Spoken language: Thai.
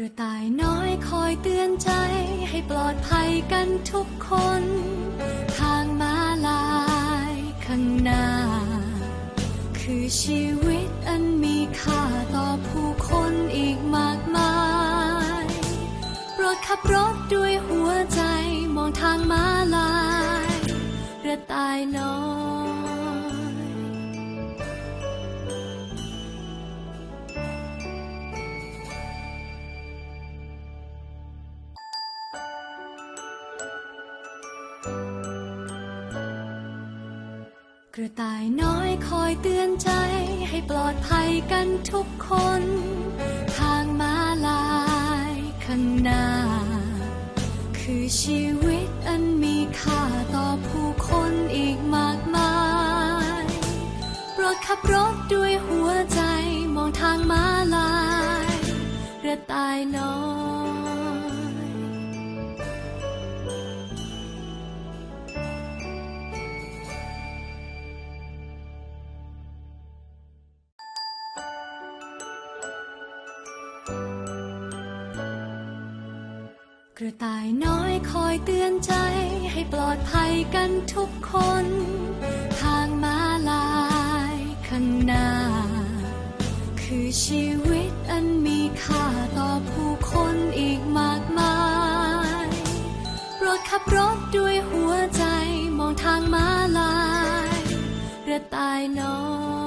ระต่ายน้อยคอยเตือนใจให้ปลอดภัยกันทุกคน ทางม้าลายข้างหน้า คือชีวิตอันมีค่าต่อผู้คนอีกมากมายโปรดขับรถด้วยหัวใจมองทางม้าลาย กระต่ายน้อย กระต่ายน้อยคอยเตือนใจให้ปลอดภัยกันทุกคน ทางม้าลายข้างหน้า คือชีวิตอันมีค่าต่อผู้คนอีกมากมายโปรดขับรถด้วยหัวใจมองทางม้าลายกระต่ายน้อย กระต่ายน้อยคอยเตือนใจให้ปลอดภัยกันทุกคน ทางม้าลายข้างหน้า คือชีวิตอันมีค่าต่อผู้คนอีกมากมายโปรดขับรถด้วยหัวใจมองทางม้าลายกระต่ายน้อย